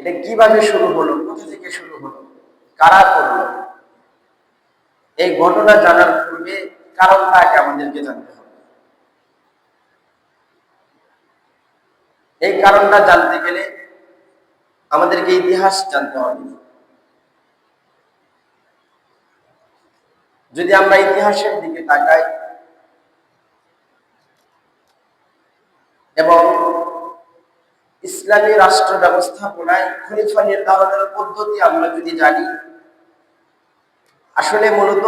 এটা কীভাবে শুরু হলো? কোথা থেকে শুরু হলো? কারা করল? এই ঘটনা জানার পূর্বে কারণটা আগে আমাদেরকে জানতে হবে। এই কারণটা জানতে গেলে আমাদেরকে ইতিহাস জানতে হবে। যদি আমরা ইতিহাসের দিকে তাকাই এবং ইসলামী রাষ্ট্র ব্যবস্থাপনায় খলিফা নির্ধারণের পদ্ধতি আমরা যদি জানি, আসলে মূলত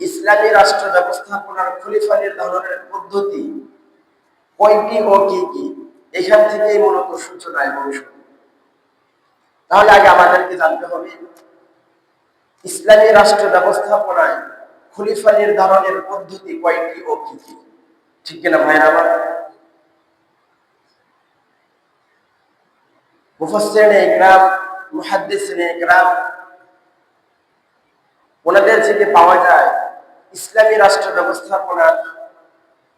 ইসলামী রাষ্ট্র ব্যবস্থাপনার খলিফা নির্ধারণের পদ্ধতি কয়টি ও কি কি? এখান থেকেই মূলত সূচনা এবং তাহলে আগে আমাদেরকে জানতে হবে, ইসলামী রাষ্ট্র ব্যবস্থাপনায় খলিফা নির্ধারণের পদ্ধতি কয়টি ও কি কি? ঠিক কিনা ভাইরা আমার মুফাসসিরিনে ইকরাম, মুহাদ্দিসিনে ইকরাম, ওনাদের থেকে পাওয়া যায় ইসলামী রাষ্ট্র ব্যবস্থাপনার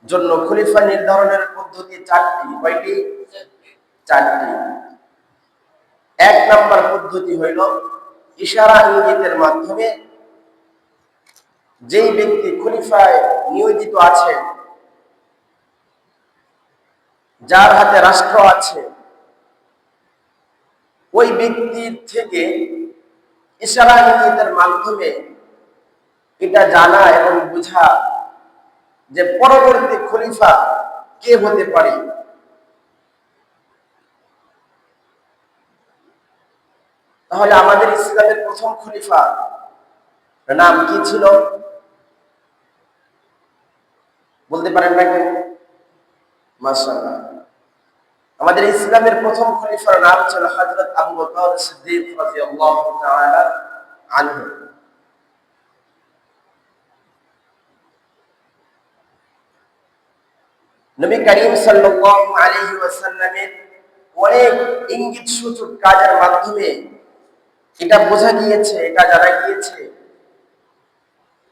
জন্য খলিফা নির্ধারণের পদ্ধতি চারটি। কয়টি? চারটি। এক নম্বর পদ্ধতি হইল ইশারা ইঙ্গিতের মাধ্যমে যেই ব্যক্তি খলিফায় নিয়োজিত আছে, যার হাতে রাষ্ট্র আছে ওই ব্যক্তির থেকে ইশারা ইঙ্গিতের মাধ্যমে এটা জানা এবং বোঝা যে পরবর্তী খলিফা কে হতে পারে। তাহলে আমাদের ইসলামের প্রথম খলিফা নাম কি ছিল? বলতে পারেন না কেন মাশাআল্লাহ। আমাদের ইসলামের প্রথম খলিফার নাম ছিল হযরত আবু বকর সিদ্দিক রাদিয়াল্লাহু তাআলা আনহু। নবী করিম সাল্লাল্লাহু আলাইহি ওয়াসাল্লামের অনেক ইঙ্গিত সূচক কাজের মাধ্যমে এটা বোঝা গিয়েছে, এটা জানা গিয়েছে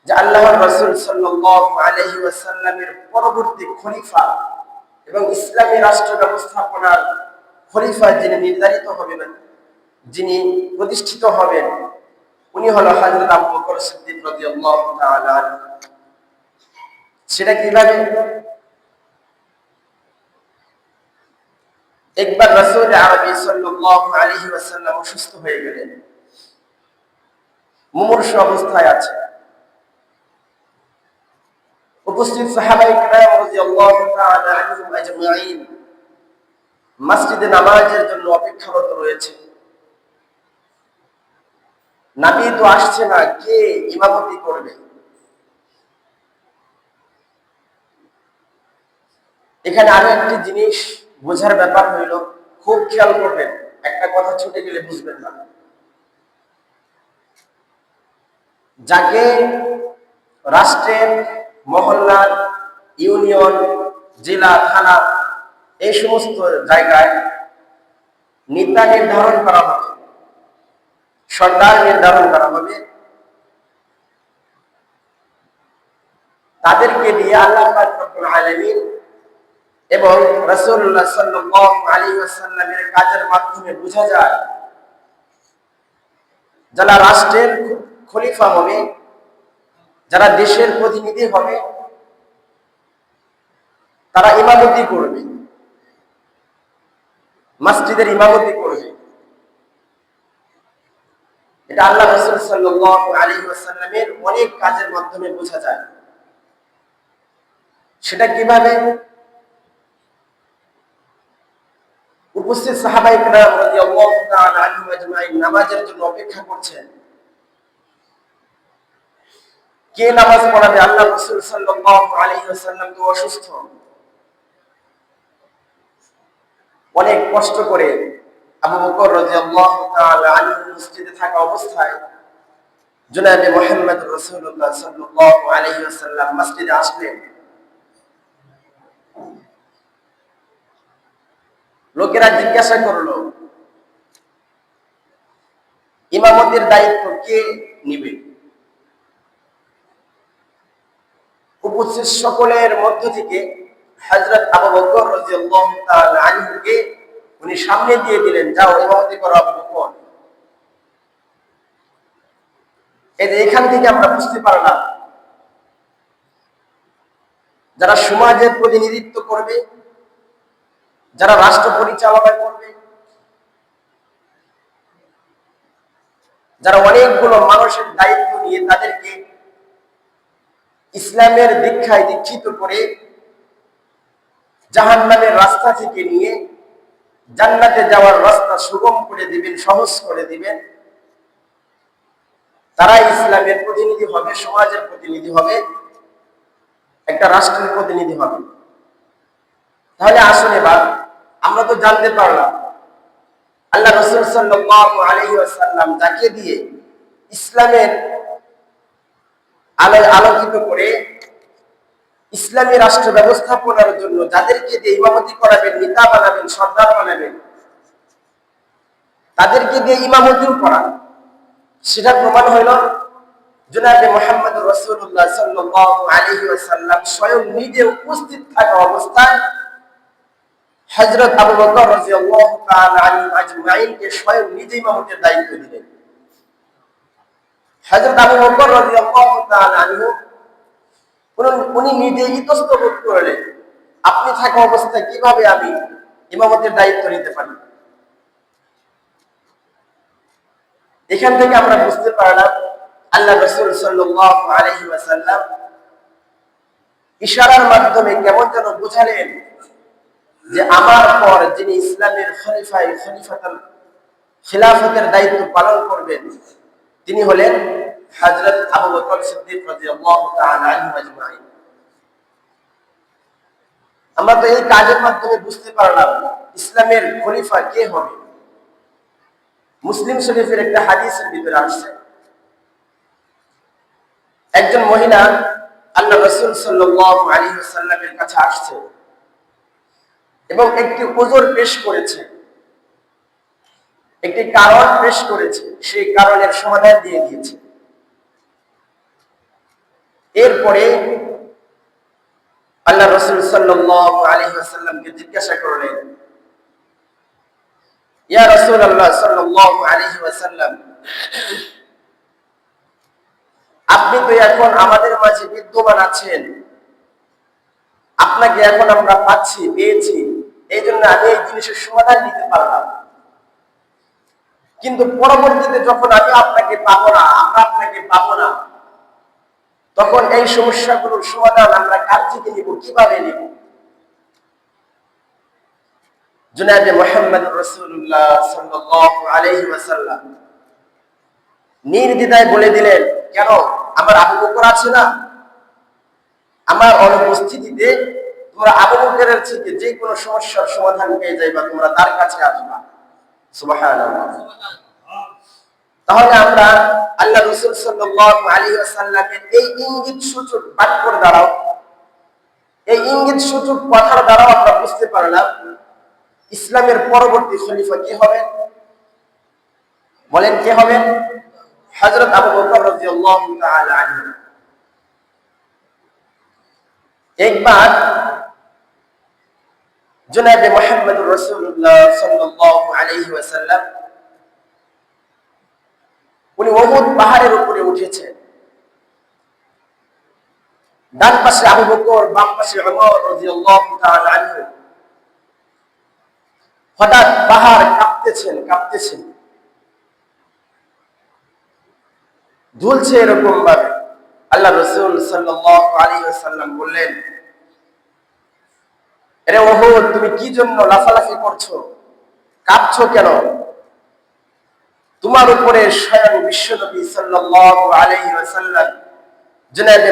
যে আল্লাহর রাসূল সাল্লাল্লাহু আলাইহি ওয়াসাল্লামের পরবর্তী খলিফা এবং ইসলামী রাষ্ট্র ব্যবস্থাপনার খলিফা যিনি নির্ধারিত হবেন, যিনি প্রতিষ্ঠিত হবেন, উনি হলো হযরত আবু বকর সিদ্দিক রাদিয়াল্লাহু তাআলা সেটা কীভাবে? একবার রাসূল আরবি সাল্লাল্লাহু আলাইহি ওয়াসাল্লাম অসুস্থ হয়ে গেলেন। মুমূর্ষ অবস্থায় আছে। উপস্থিত সাহাবাই کرام রাদিয়াল্লাহু তাআলা আনহুম আজমাইন মসজিদে নামাজের জন্য অপেক্ষারত রয়েছে নবী তো আসছে না কে ইমামতি করবে এখানে আরো একটি জিনিস বোঝার ব্যাপার হইল খুব খেয়াল করবেন একটা কথা ছুটে গেলে বুঝবেন না যাকে রাষ্ট্রের মহল্লার ইউনিয়ন, জেলা, থানা, এই সমস্ত জায়গায় নেতা নির্ধারণ করা হবে সর্দার নির্ধারণ করা হবে। তাদেরকে দিয়ে আল্লাহ আলমিন এবং রসুল্লাহ সাল্লাহ আলী আসাল্লামের কাজের মাধ্যমে বোঝা যায়, যারা রাষ্ট্রের খলিফা হবে যারা দেশের প্রতিনিধি হবে, তারা ইমামতি করবে। মসজিদের ইমামতি করবে। এটা আল্লাহ রসুল সাল্লাহ আলী আসাল্লামের অনেক কাজের মাধ্যমে বোঝা যায়। সেটা কীভাবে? উপস্থিত সাহাবাহিক নামাজের জন্য অপেক্ষা করছেন। কে নামাজ পড়াবে? আল্লাহ রাসূল সাল্লাল্লাহু আলাইহি ওয়াসাল্লাম তো অসুস্থ। অনেক কষ্ট করে আবু বকর তাআলা আনহু মসজিদে থাকা অবস্থায় মসজিদে আসলেন। লোকেরা জিজ্ঞাসা করল, ইমামতির দায়িত্ব কে নিবে? উপস্থিত সকলের মধ্য থেকে হযরত আবু উনি সামনে দিয়ে দিলেন, যাও ইমামতি করো আবু বকর। এখান থেকে আমরা বুঝতে পারলাম, যারা সমাজের প্রতিনিধিত্ব করবে, যারা রাষ্ট্র পরিচালনা করবে, যারা অনেকগুলো মানুষের দায়িত্ব নিয়ে তাদেরকে ইসলামের দীক্ষায় দীক্ষিত করে জাহান নামের রাস্তা থেকে নিয়ে জান্নাতে যাওয়ার রাস্তা সুগম করে দিবেন, সহজ করে দিবেন তারা ইসলামের প্রতিনিধি হবে, সমাজের প্রতিনিধি হবে, একটা রাষ্ট্রের প্রতিনিধি হবে। তাহলে আসুন এবার, আমরা তো জানতে পারলাম, আল্লাহ রসুল সাল্লাম যাকে দিয়ে ইসলামের আলোয় আলোকিত করে ইসলামী রাষ্ট্র ব্যবস্থাপনার জন্য যাদেরকে দিয়ে ইমামতি করাবেন, নেতা বানাবেন, সর্দার বানাবেন, তাদেরকে দিয়ে ইমামতিও করান। সেটা প্রমাণ হইল জুনাবে মোহাম্মদ রসুল্লাহ সাল্লাম স্বয়ং নিজে উপস্থিত থাকা অবস্থায় হজরত আবু বকর রাদিয়াল্লাহু তাআলা আনহু আজমাইনকে স্বয়ং নিজে ইমামতের দায়িত্ব দিলেন। হযরত আবু বকর রাদিয়াল্লাহু তাআলা আনহু, উনি নিজে ইতস্ত করলেন, আপনি থাকা অবস্থায় কীভাবে আমি ইমামতের দায়িত্ব নিতে পারি? এখান থেকে আমরা বুঝতে পারলাম, আল্লাহ রসুল সাল্লাল্লাহু আলাইহি ওয়াসাল্লাম ইশারার মাধ্যমে কেমন যেন বোঝালেন যে আমার পর যিনি ইসলামের খলিফাই খলিফাতাল খিলাফতের দায়িত্ব পালন করবেন তিনি হলেন হযরত আবু বকর সিদ্দিক রাদিয়াল্লাহু তাআলা আনহু আজমাইন। আমরা তো এই কাজের মাধ্যমে বুঝতে পারলাম ইসলামের খলিফা কে হবে। মুসলিম শরীফের একটা হাদিসের ভিতরে আসছে। একজন মহিলা আল্লাহ রসুল সাল্লাল্লাহু আলাইহি ওয়াসাল্লামের কাছে আসছে এবং একটি ওজোর পেশ করেছে। একটি কারণ পেশ করেছে, সেই কারণের সমাধান দিয়ে দিয়েছে। এরপরে আল্লাহ রসুল সাল্লাল্লাহু আলাইহি ওয়াসাল্লামকে জিজ্ঞাসা করলেন, ইয়া রসুল আল্লাহ সাল্লাল্লাহু আলাইহি ওয়াসাল্লাম, আপনি তো এখন আমাদের মাঝে বিদ্যমান আছেন। আপনাকে এখন আমরা পাচ্ছি, পেয়েছি। এই জন্য আমি এই জিনিসের সমাধান দিতে পারলাম কিন্তু পরবর্তীতে যখন আমি আপনাকে পাবো না, আমরা আপনাকে পাবো না, তখন এই সমস্যাগুলোর সমাধান আমরা কার থেকে নিব, কীভাবে নিব? জুনাবে মোহাম্মদ রসুল্লাহ সাল্লাল্লাহু আলাইহি ওয়াসাল্লাম বলে দিলেন, কেন? আমার আবু বকর আছে না? আমার অনুপস্থিতিতে তোমরা আবু বকরের থেকে যে কোনো সমস্যার সমাধান পেয়ে যাইবা, তোমরা তার কাছে আসবা। তাহলে আমরা আল্লাহ রসুল এই ইঙ্গিত সূচক বাক্যর দ্বারাও, এই ইঙ্গিত সূচক কথার দ্বারাও আমরা বুঝতে পারলাম ইসলামের পরবর্তী খলিফা কি হবেন, বলেন কে হবেন? হযরত আবু বকর একবার জনাবে মুহাম্মদুর রাসূলুল্লাহ সাল্লাল্লাহু আলাইহি ওয়াসাল্লাম, উনি ওহুদ পাহাড়ের উপরে উঠেছেন। ডান পাশে আবু বকর, বাম পাশে ওমর রাদিয়াল্লাহু তাআলা আনহু। হঠাৎ পাহাড় কাঁপতেছেন কাঁপতেছেন। দুলছে এরকম ভাবে আল্লাহ রসুল সাল্লাম বললেন এরে ওহো তুমি কি জন্য লাফালাফি করছ? কাঁপছো কেন? তোমার উপরে স্বয়ং বিশ্বনবী সাল্লাল্লাহু জনাবে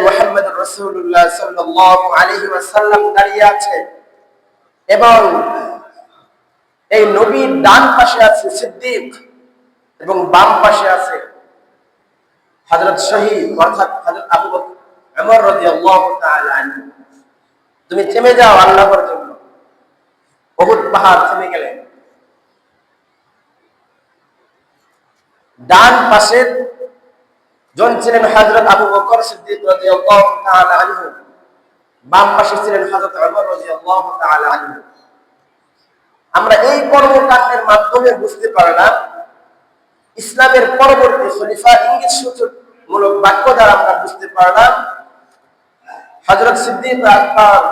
ওয়াসাল্লাম দাঁড়িয়ে আছে এবং এই নবীর ডান পাশে আছে সিদ্দিক এবং বাম পাশে আছে হযরত শহীদ, অর্থাৎ আবু বকর তুমি থেমে যাও আল্লাহর জন্য পাহাড় থেমে গেলেন ডান জন ছিলেন হযরত আবু বকর সিদ্দিক তাআলা আনহু। বাম পাশে ছিলেন হযরত ওমর তাআলা আনহু। আমরা এই কর্মকাণ্ডের মাধ্যমে বুঝতে পারলাম, ইসলামের পরবর্তী খলিফা ইঙ্গিত সূচক মূলক বাক্য দ্বারা আমরা বুঝতে পারলাম হজরত সিদ্দিক আকবর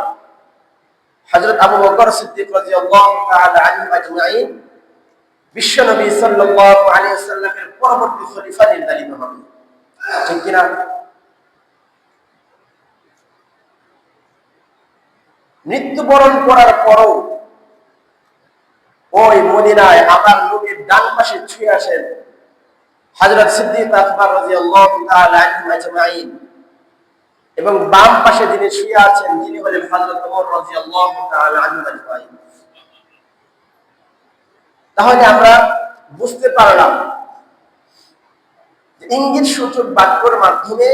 হজরত আবু বকর সিদ্দিক রাদিয়াল্লাহু তাআলা আনহু আজমাইন ওয়াসাল্লামের পরবর্তী খলিফা নির্ধারিত হবে। ঠিক কিনা? মৃত্যুবরণ করার পরও ওই মদিনায় আমার লোকের ডান পাশে ছুঁয়ে আসেন হযরত সিদ্দিক আকবর রাদিয়াল্লাহু তাআলা আনহু আজমাইন। এবং বাম পাশে যিনি শুয়ে আছেন, যিনি হলেন হযরত ওমর রাদিয়াল্লাহু তাআলা আনহু আজমাইন। তাহলে আমরা বুঝতে পারলাম ইঙ্গিত সূচক বাক্যর মাধ্যমে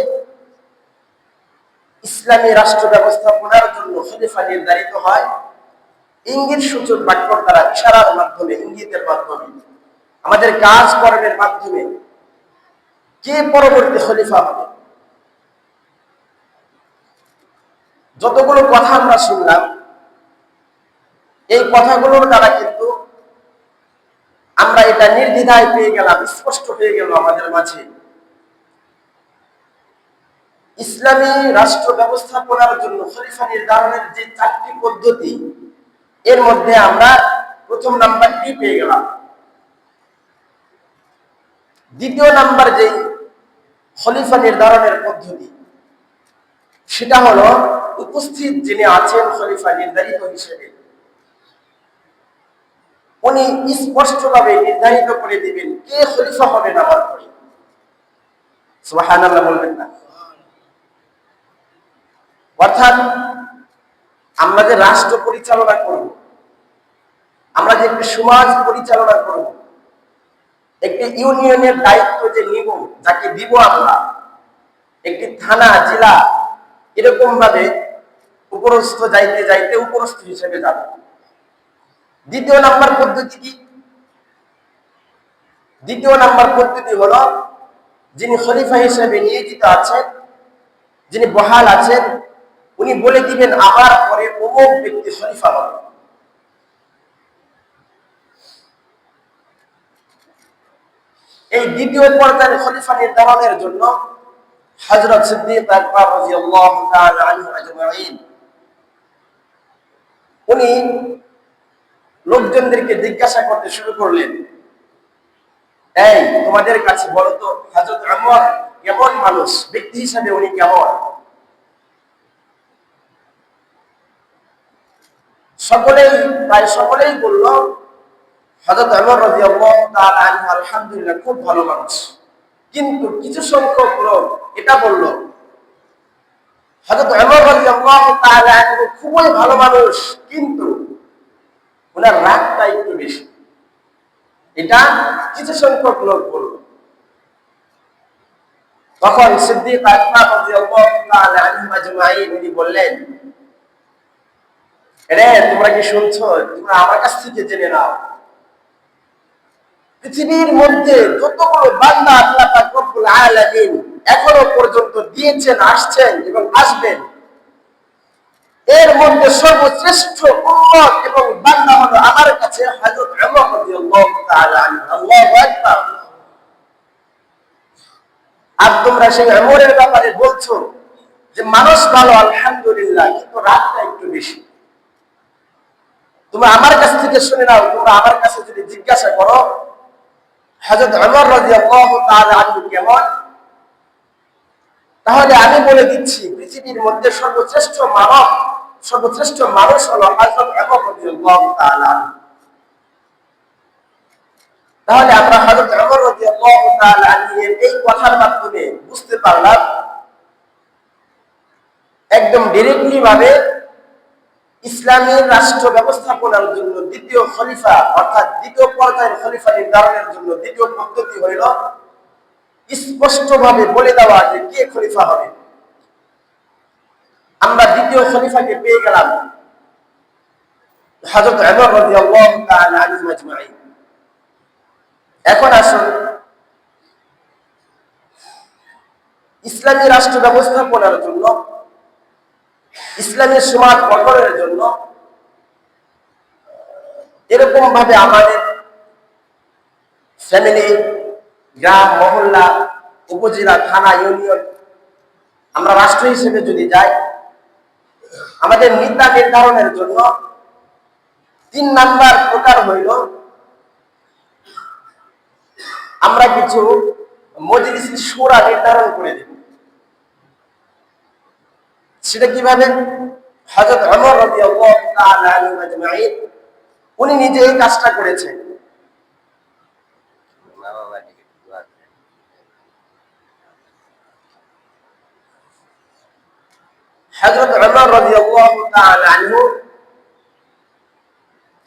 ইসলামী রাষ্ট্র ব্যবস্থাপনার জন্য খলিফা নির্ধারিত হয়। ইঙ্গিত সূচক বাক্যর দ্বারা ইশারার মাধ্যমে, ইঙ্গিতের মাধ্যমে, আমাদের কাজ কর্মের মাধ্যমে কে পরবর্তী খলিফা হবে? যতগুলো কথা আমরা শুনলাম, এই কথাগুলোর দ্বারা কিন্তু আমরা এটা নির্দ্বিধায় পেয়ে গেলাম, স্পষ্ট হয়ে গেল আমাদের মাঝে। ইসলামী রাষ্ট্র ব্যবস্থাপনার জন্য খলিফা নির্ধারণের যে চারটি পদ্ধতি, এর মধ্যে আমরা প্রথম নাম্বারটি পেয়ে গেলাম। দ্বিতীয় নাম্বার যে খলিফা নির্ধারণের পদ্ধতি সেটা হলো উপস্থিত যিনি আছেন খলিফা নির্ধারিত হিসেবে। উনি স্পষ্টভাবে নির্ধারিত করে দিবেন কে খলিফা আমার পরে। বলবেন না। অর্থাৎ আমরা যে রাষ্ট্র পরিচালনা করব, আমরা যে একটি সমাজ পরিচালনা করব, একটি ইউনিয়নের দায়িত্ব যে নিব, যাকে দিব আমরা, একটি থানা, জেলা এরকম ভাবে উপরস্থ যাইতে যাইতে উপরস্থ হিসেবে যাব? দ্বিতীয় নাম্বার পদ্ধতি কি? দ্বিতীয় নাম্বার পদ্ধতি হলো, যিনি খলিফা হিসেবে নিয়োজিত আছেন, যিনি বহাল আছেন, উনি বলে দিবেন, আমার পরে অমুক ব্যক্তি খলিফা হবে। এই দ্বিতীয় পর্যায়ের খলিফা নির্ধারণের জন্য হযরত সিদ্দিক আকবর রাদিয়াল্লাহু তাআলা আনহু আজমাইন, উনি লোকজনদেরকে জিজ্ঞাসা করতে শুরু করলেন, এই, তোমাদের কাছে বলো তো, হযরত ওমর কেমন মানুষ? ব্যক্তি হিসাবে উনি কেমন? সকলেই, প্রায় সকলেই বলল, হযরত ওমর রাদিয়াল্লাহু তাআলা আনহু আলহামদুলিল্লাহ খুব ভালো মানুষ। কিন্তু কিছু সংখ্যক লোক এটা বলল আনহু খুবই ভালো মানুষ, কিন্তু ওনার রাগটা একটু বেশি। এটা কিছু সংখ্যক লোক বলল। তখন সিদ্দিক উনি বললেন, রে, তোমরা কি শুনছো? তোমরা আমার কাছ থেকে জেনে নাও। পৃথিবীর মধ্যে যতগুলো বান্দা আল্লাহ পাক রব্বুল আলামিন এখনও পর্যন্ত দিয়েছেন, আসছেন এবং আসবেন। এর মধ্যে সর্বশ্রেষ্ঠ উম্মত এবং বান্দা হলো আমার কাছে হযরত ওমর রাদিয়াল্লাহু তাআলা আল্লাহু আকবার। আর তোমরা সেই ওমরের ব্যাপারে বলছো যে মানুষ ভালো, আলহামদুলিল্লাহ, কিন্তু রাতটা একটু বেশি। তোমরা আমার কাছ থেকে শুনে নাও, তোমরা আমার কাছে যদি জিজ্ঞাসা করো তাহলে আমি বলে দিচ্ছি, পৃথিবীর মধ্যে সর্বশ্রেষ্ঠ মানব, সর্বশ্রেষ্ঠ মানুষ হলো তাআলা তাহলে আমরা তাআলা আনহু এর এই কথার মাধ্যমে বুঝতে পারলাম, একদম ডিরেক্টলি ভাবে ইসলামী রাষ্ট্র ব্যবস্থাপনার জন্য দ্বিতীয় খলিফা, অর্থাৎ দ্বিতীয় পর্যায়ের খলিফা নির্ধারণের জন্য দ্বিতীয় পদ্ধতি হইল স্পষ্টভাবে বলে দেওয়া যে কে খলিফা হবে। আমরা দ্বিতীয় খলিফাকে পেয়ে গেলাম এখন আসুন ইসলামী রাষ্ট্র ব্যবস্থাপনার জন্য ইসলামের সমাজ গঠনের জন্য এরকম ভাবে আমাদের ফ্যামিলি গ্রাম, মহল্লা, উপজেলা, থানা ইউনিয়ন আমরা রাষ্ট্র হিসেবে যদি যাই, আমাদের নেতা নির্ধারণের জন্য তিন নাম্বার প্রকার হইল, আমরা কিছু মজলিস সুরা নির্ধারণ করে দেব। সেটা কীভাবে? হজরত অমর রবি উনি নিজে এই কাজটা করেছেন।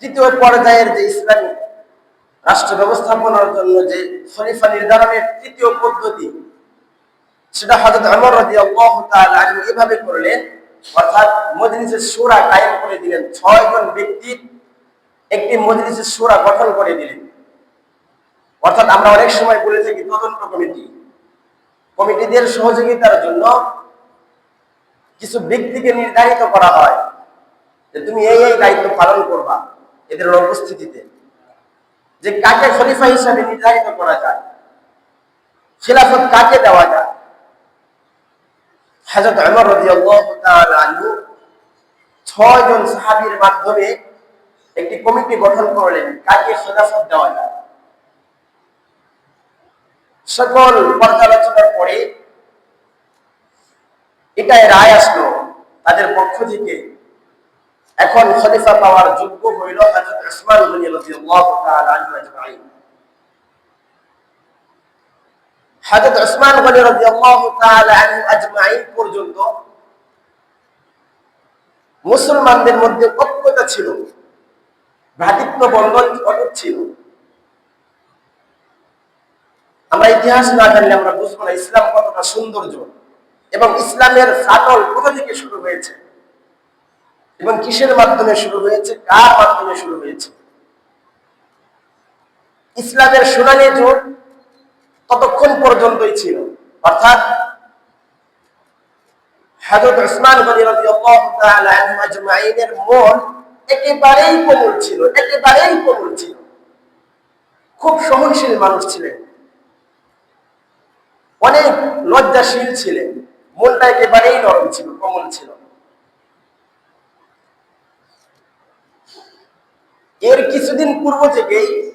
তৃতীয় পর্যায়ের যে ইসলামী রাষ্ট্র ব্যবস্থাপনার জন্য যে খলিফা নির্ধারণের তৃতীয় পদ্ধতি সেটা হজরত অমর রদি আল্লাহ এভাবে করলেন, অর্থাৎ মজলিসের সুরা কায়েম করে দিলেন। ছয় জন ব্যক্তি একটি মজলিসের সুরা গঠন করে দিলেন। অর্থাৎ আমরা অনেক সময় বলে থাকি তদন্ত কমিটি। কমিটিদের সহযোগিতার জন্য কিছু ব্যক্তিকে নির্ধারিত করা হয় যে তুমি এই এই দায়িত্ব পালন করবা এদের উপস্থিতিতে যে কাকে খলিফা হিসাবে নির্ধারিত করা যায়, খিলাফত কাকে দেওয়া যায় হাজরত আমর আনহু ছয় জন সাহাবীর মাধ্যমে একটি কমিটি গঠন করলেন। কাকে? খিলাফত দেওয়া যায় সকল পর্যালোচনার পরে এটাই রায় আসলো তাদের পক্ষ থেকে। এখন খলিফা পাওয়ার যোগ্য হইল হযরত উসমান গনি রাদিয়াল্লাহু তাআলা আনহু আজমাইন হযরত উসমান গনি রাদিয়াল্লাহু তাআলা আনহু আজমাইন পর্যন্ত মুসলমানদের মধ্যে ঐক্যতা ছিল, ভ্রাতৃত্ব বন্ধন অটুট ছিল। আমরা ইতিহাস না জানলে আমরা বুঝব না ইসলাম কতটা সৌন্দর্য এবং ইসলামের ফাটল কোথা থেকে শুরু হয়েছে এবং কিসের মাধ্যমে শুরু হয়েছে, কার মাধ্যমে শুরু হয়েছে। ইসলামের শুনানি জোট ততক্ষণ পর্যন্তই ছিল। অর্থাৎ গনি তাআলা আনহু আজমাইনের মন একেবারেই কোমল ছিল, একেবারেই কোমল ছিল। খুব সহনশীল মানুষ ছিলেন। অনেক লজ্জাশীল ছিলেন। মনটা একেবারেই নরম ছিল, কোমল ছিল। এর কিছুদিন পূর্ব থেকেই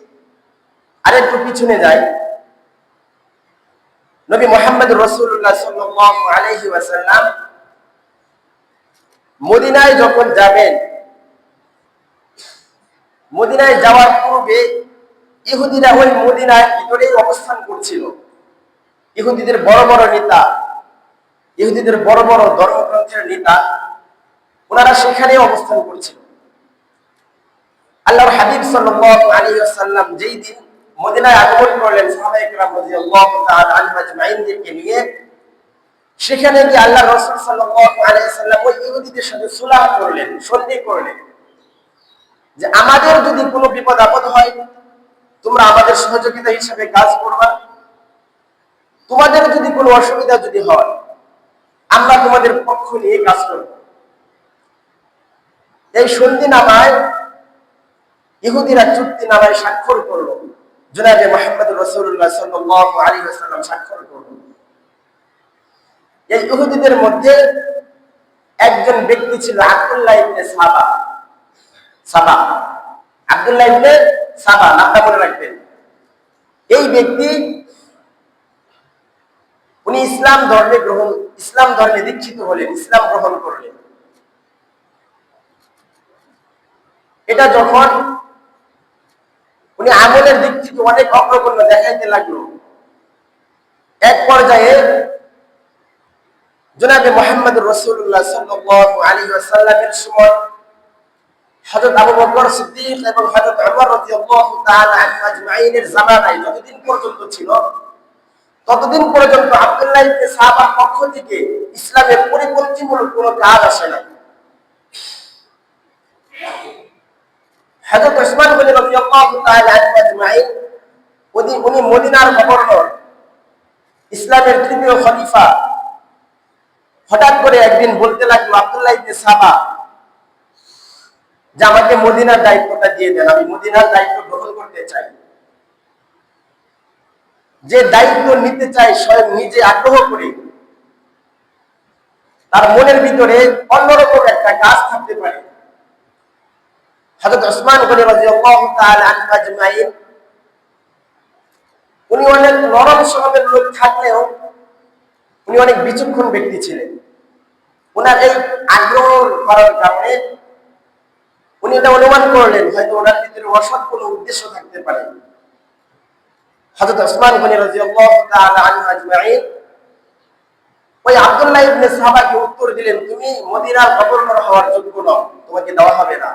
আরেকটু পিছনে যাই। নবী মোহাম্মদ রসুল্লাহ সাল্লাল্লাহু আলাইহি ওয়াসাল্লাম মদিনায় যখন যাবেন, মদিনায় যাওয়ার পূর্বে ইহুদিরা ওই মদিনায় ভিতরেই অবস্থান করছিল। ইহুদিদের বড় বড় নেতা, ইহুদিদের বড় বড় ধর্মগ্রন্থের নেতা, ওনারা সেখানে অবস্থান করছিল। আল্লাহর হাবিব সাল্লাম আলী ওয়াসাল্লাম যেই দিন মদিনায় আগমন করলেন আজমাইনদেরকে নিয়ে। সেখানে গিয়ে আল্লাহ রাসূল ওয়াসাল্লাম ওই ইহুদিদের সাথে সুলাহ করলেন, সন্ধি করলেন। যে আমাদের যদি কোনো বিপদ আপদ হয়, তোমরা আমাদের সহযোগিতা হিসেবে কাজ করবা। তোমাদের যদি কোনো অসুবিধা যদি হয়, আমরা তোমাদের পক্ষ নিয়ে কাজ করব। এই সন্ধি নামায় ইহুদিরা চুক্তি নামায় স্বাক্ষর করল। মোহাম্মদ রসুল্লাহ স্বাক্ষর এই ইহুদিদের মধ্যে একজন ব্যক্তি ছিল ইবনে সাবা। সাবা। ইবনে সাবা, নামটা মনে রাখবেন। এই ব্যক্তি, উনি ইসলাম ধর্মে গ্রহণ, ইসলাম ধর্মে দীক্ষিত হলেন, ইসলাম গ্রহণ করলেন। এটা যখন উনি আমলের দিক থেকে অনেক অগ্রগণ্য দেখাইতে লাগল। এক পর্যায়ে জনাবে মোহাম্মদ রসুল্লাহ সাল্লাল্লাহু আলাইহি ওয়াসাল্লামের সময় হযরত আবু বকর সিদ্দিক এবং হযরত ওমর রাদিয়াল্লাহু তাআলা জামানায় যতদিন পর্যন্ত ছিল, ততদিন পর্যন্ত আব্দুল্লাহ সাহাবার পক্ষ থেকে ইসলামের পরিপন্থীমূলক কোনো কাজ আসে না হযরত ওসমান গনি রাদিয়াল্লাহু তাআলা আনহু আজমাইন, উনি উনি মদিনার গভর্নর, ইসলামের তৃতীয় খলিফা। হঠাৎ করে একদিন বলতে লাগল, আব্দুল্লাহ ইবনে সাবা, যে আমাকে মদিনার দায়িত্বটা দিয়ে দেন, আমি মদিনার দায়িত্ব গ্রহণ করতে চাই। যে দায়িত্ব নিতে চাই স্বয়ং নিজে আগ্রহ করে, তার মনের ভিতরে অন্যরকম একটা কাজ থাকতে পারে। হযরত ওসমান গনি রাদিয়াল্লাহু তাআলা আনহু আজমাইন, উনি অনেক নরম স্বভাবের লোক থাকলেও উনি অনেক বিচক্ষণ ব্যক্তি ছিলেন। ওনার এই আগ্রহ করার কারণে উনি এটা অনুমান করলেন, হয়তো ওনার ভিতরে অসৎ কোনো উদ্দেশ্য থাকতে পারে। হযরত ওসমান গনি রাদিয়াল্লাহু তাআলা আনহু আজমাইন, ওই আব্দুল্লাহ ইবনে সাহাবাকে উত্তর দিলেন, তুমি মদিনার গভর্নর হওয়ার যোগ্য নও, তোমাকে দেওয়া হবে না।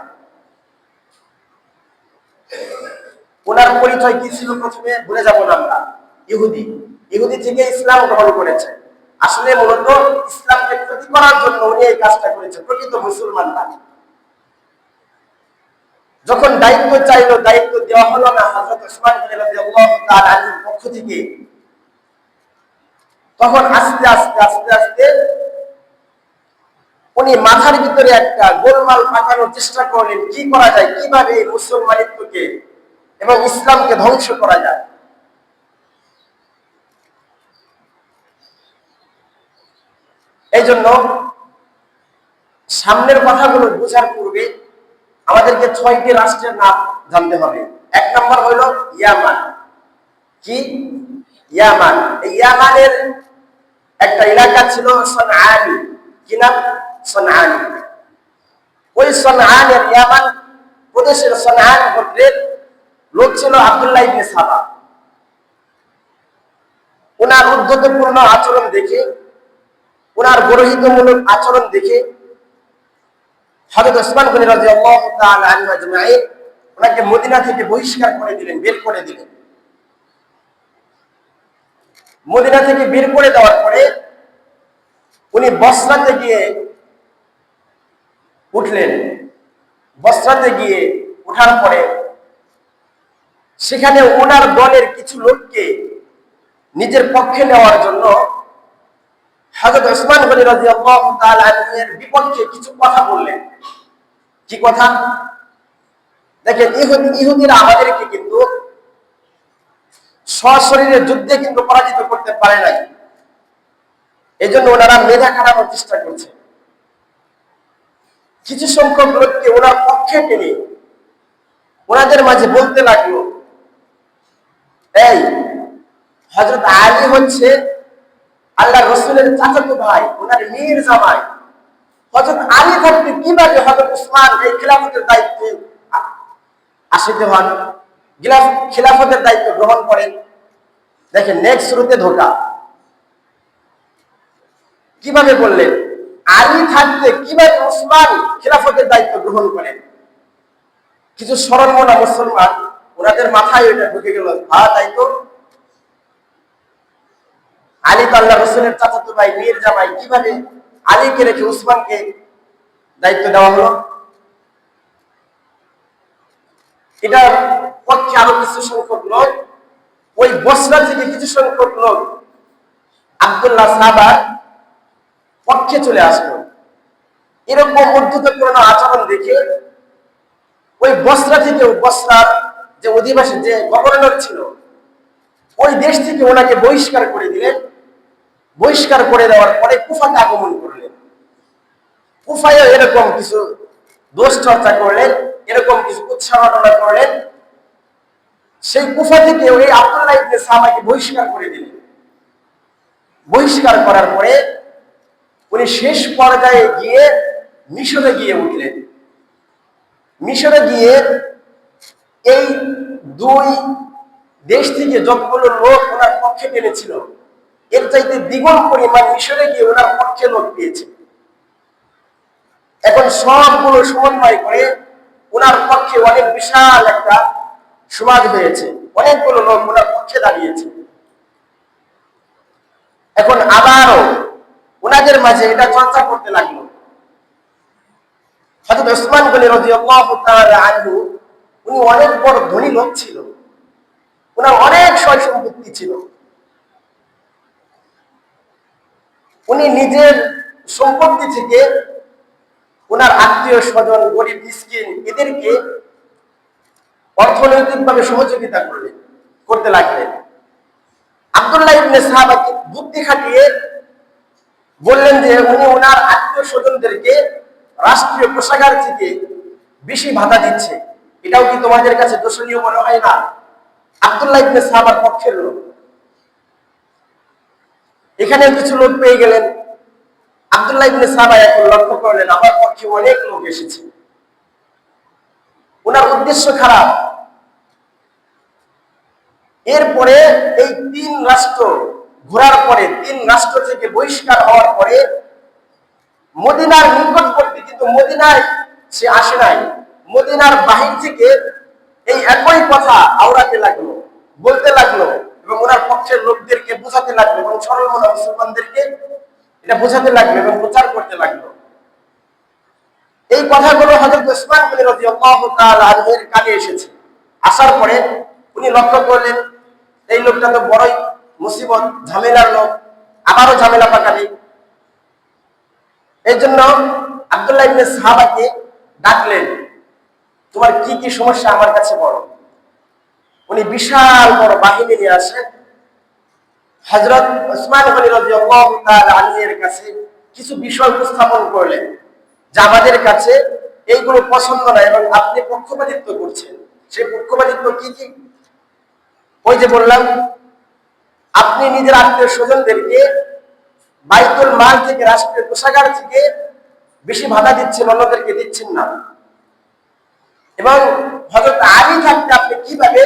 ওনার পরিচয় কি ছিল প্রথমে? ভুলে যাব না আমরা। ইহুদি। ইহুদি থেকে ইসলাম গ্রহণ করেছে। আসলে মূলত ইসলামকে ক্ষতি করার জন্য উনি এই কাজটা করেছে, প্রকৃত মুসলমান না যখন দায়িত্ব চাইলো, দায়িত্ব দেওয়া হলো না, হযরত ওসমান তাআলা আনহুর পক্ষ থেকে। তখন আস্তে আস্তে আস্তে আস্তে উনি মাথার ভিতরে একটা গোলমাল পাকানোর চেষ্টা করলেন, কি করা যায়, কীভাবে এই মুসলমানিত্বকে এবং ইসলামকে ধ্বংস করা যায়? এই জন্য সামনের কথাগুলো বোঝার পূর্বে আমাদেরকে ছয়টি রাষ্ট্রের নাম জানতে হবে। এক নম্বর হইল ইয়ামান। কি? ইয়ামান। ইয়ামানের একটা এলাকা ছিল কি নাম? সনআনি ওই সনআনের ইয়ামান প্রদেশের সনআন গোত্রের লোক ছিল আব্দুল্লাহ ইবনে সাবা। ওনার আচরণ দেখে, ওনার গরহিতমূলক আচরণ দেখে ওসমান গনি রাদিয়াল্লাহু তাআলা আনহু আজমাইন ওনাকে মদিনা থেকে বহিষ্কার করে দিলেন, বের করে দিলেন। মদিনা থেকে বের করে দেওয়ার পরে উনি বস্ত্রাতে গিয়ে উঠলেন। বস্ত্রাতে গিয়ে ওঠার পরে সেখানে ওনার দলের কিছু লোককে নিজের পক্ষে নেওয়ার জন্য হযরত ওসমান গনি তাআলা এর বিপক্ষে কিছু কথা বললেন। কি কথা? দেখেন, ইহুদি, ইহুদিরা আমাদেরকে কিন্তু সশরীরে যুদ্ধে কিন্তু পরাজিত করতে পারে নাই। এই জন্য ওনারা মেধা খাটানোর চেষ্টা করছে। কিছু সংখ্যক লোককে ওনার পক্ষে টেনে ওনাদের মাঝে বলতে লাগল, এই হজরত আলী হচ্ছে আল্লাহ রসুলের চাচাতো ভাই, ওনার মেয়ের জামাই। হজরত আলী থাকতে কীভাবে হজরত উসমান এই খিলাফতের দায়িত্বে আসিতে হন খিলাফতের দায়িত্ব গ্রহণ করেন। দেখেন নেক্সট শুরুতে ধোকা। কীভাবে বললেন? আলী থাকতে কীভাবে উসমান খিলাফতের দায়িত্ব গ্রহণ করেন? কিছু স্মরণ মনা মুসলমান, ওনাদের মাথায় ওইটা ঢুকে গেল হ্যাঁ তাই তো? আলী তো আল্লাহ রসুলের চাচাতো ভাই মেয়ের জামাই, কীভাবে আলীকে রেখে উসমানকে দায়িত্ব দেওয়া হলো? এটা পক্ষে আরও কিছু সংখ্যক লোক, ওই বসরা থেকে কিছু সংখ্যক লোক, আবদুল্লাহ সাহাবার পক্ষে চলে আসলো। এরকম মধ্যতাপূর্ণ আচরণ দেখে ওই বসরা থেকে বসরার যে অধিবাসী, যে গভর্নর ছিল, ওই দেশ থেকে ওনাকে বহিষ্কার করে দিলেন। বহিষ্কার করে দেওয়ার পরে কুফাকে আগমন করলেন। কুফায় এরকম কিছু দোষ চর্চা করলেন, এরকম কিছু উৎসাহনা করলেন। সেই কুফা থেকে ওই ইবনে সাহাবাকে বহিষ্কার করে দিলেন। বহিষ্কার করার পরে উনি শেষ পর্যায়ে গিয়ে মিশরে গিয়ে উঠলেন। মিশরে গিয়ে এই দুই দেশ থেকে যতগুলো লোক ওনার পক্ষে টেনেছিল, এর চাইতে দ্বিগুণ পরিমাণ মিশরে গিয়ে ওনার পক্ষে লোক পেয়েছে। এখন সবগুলো সমন্বয় করে ওনার পক্ষে অনেক বিশাল একটা সমাজ হয়েছে, অনেকগুলো লোক ওনার পক্ষে দাঁড়িয়েছে। এখন আবারও ওনাদের মাঝে এটা চর্চা করতে লাগল। হযরত ওসমান গনি রাদিয়াল্লাহু উনি অনেক বড় ধনী লোক ছিল। ওনার অনেক সয় সম্পত্তি ছিল। উনি নিজের সম্পত্তি থেকে ওনার আত্মীয় স্বজন গরিব, মিসকিন এদেরকে অর্থনৈতিকভাবে সহযোগিতা করলেন করতে লাগলেন। আব্দুল্লাহ ইবনে সাহাবাকে বুদ্ধি খাটিয়ে বললেন যে উনি ওনার আত্মীয় স্বজনদেরকে রাষ্ট্রীয় কোষাগার থেকে বেশি ভাতা দিচ্ছে। এটাও কি তোমাদের কাছে দোষণীয় মনে হয় না? আব্দুল্লাহ ইবনে সাহাবার পক্ষের লোক। এখানে কিছু লোক পেয়ে গেলেন। আব্দুল্লাহ ইবনে সাহাবা এখন লক্ষ্য করলেন, আমার পক্ষে অনেক লোক এসেছে। ওনার উদ্দেশ্য খারাপ। এরপরে এই তিন রাষ্ট্র ঘোরার পরে, তিন রাষ্ট্র থেকে বহিষ্কার হওয়ার পরে, মদিনার নিকটবর্তী, কিন্তু মদিনায় সে আসে নাই। মদিনার বাহির থেকে এই একই কথা আওড়াতে লাগল, বলতে লাগল এবং ওনার পক্ষের লোকদেরকে বোঝাতে লাগল এবং সরল মনা মুসলমানদেরকে এটা বোঝাতে লাগল এবং প্রচার করতে লাগল। এই কথাগুলো হযরত উসমান বিন রাদিয়াল্লাহু তাআলা আনহুর কানে এসেছে। আসার পরে উনি লক্ষ্য করলেন, এই লোকটা তো বড়ই মুসিবত, ঝামেলার লোক, আবারও ঝামেলা পাকালি। এই জন্য আব্দুল্লাহ ইবনে সাহাবাকে ডাকলেন, তোমার কি কি সমস্যা আমার কাছে বড় উনি বিশাল বড় বাহিনী নিয়ে আসেন। হজরত উসমান গনি রাদিয়াল্লাহু কাছে কিছু বিষয় উপস্থাপন করলেন, যা আমাদের কাছে এইগুলো পছন্দ না এবং আপনি পক্ষপাতিত্ব করছেন। সেই পক্ষপাতিত্ব কি কি? ওই যে বললাম আপনি নিজের আত্মীয় স্বজনদেরকে বাইতুল মাল থেকে রাষ্ট্রীয় কোষাগার থেকে বেশি ভাতা দিচ্ছেন, অন্যদেরকে দিচ্ছেন না। এবং হজরত আলী থাকতে আপনি কীভাবে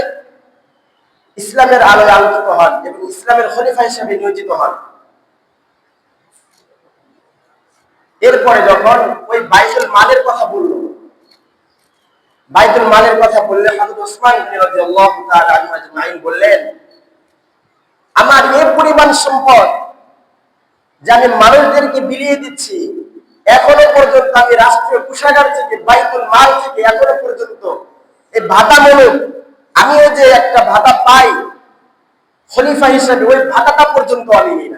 ইসলামের আলোয় আলোকিত হন এবং ইসলামের খলিফা হিসেবে নিয়োজিত হন? এরপরে যখন ওই বাইতুল মালের কথা বলল, বাইতুল মালের কথা বললে হযরত ওসমান বললেন আমার এই পরিমাণ সম্পদ যে আমি মানুষদেরকে বিলিয়ে দিচ্ছি, এখনও পর্যন্ত আমি রাষ্ট্রীয় কোষাগার থেকে, বাইতুল মাল থেকে এখনও পর্যন্ত এই ভাতা ভাতামূলক আমিও যে একটা ভাতা পাই, খলিফা হিসেবে ওই ভাতাটা পর্যন্ত আমি নিই।